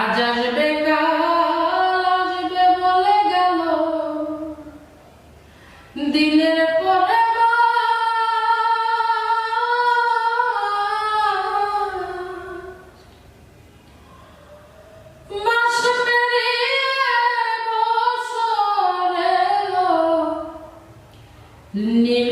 আজ আসবে কাল আসবে বলে গেল। দিনের পরে Name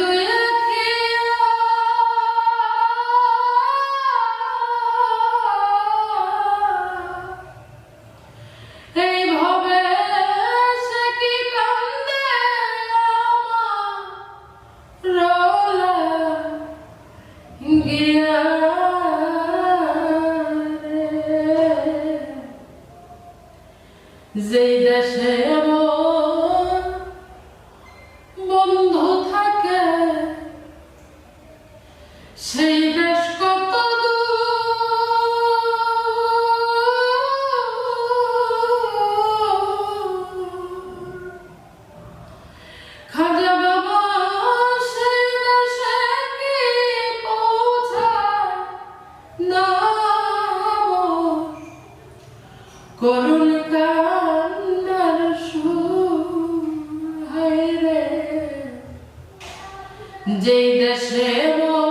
যেই দেশে বন্ধ থাকে। সেই দেশ কত খাজা বাবা, সেই দেশে কি পৌঁছায় না করুন 的是我。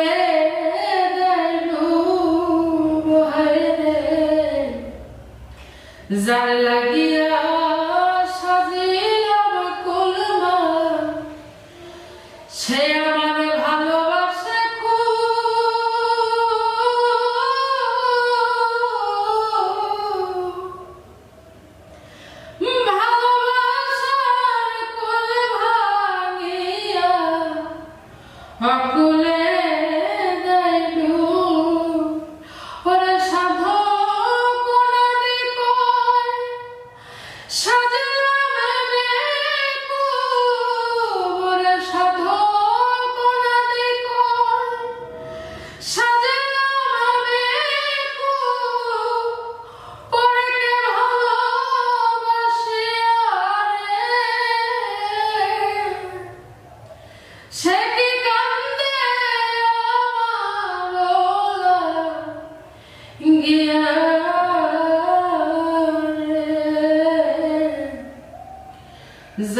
যার লাগিয়া কুলমা। সে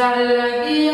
Zalagi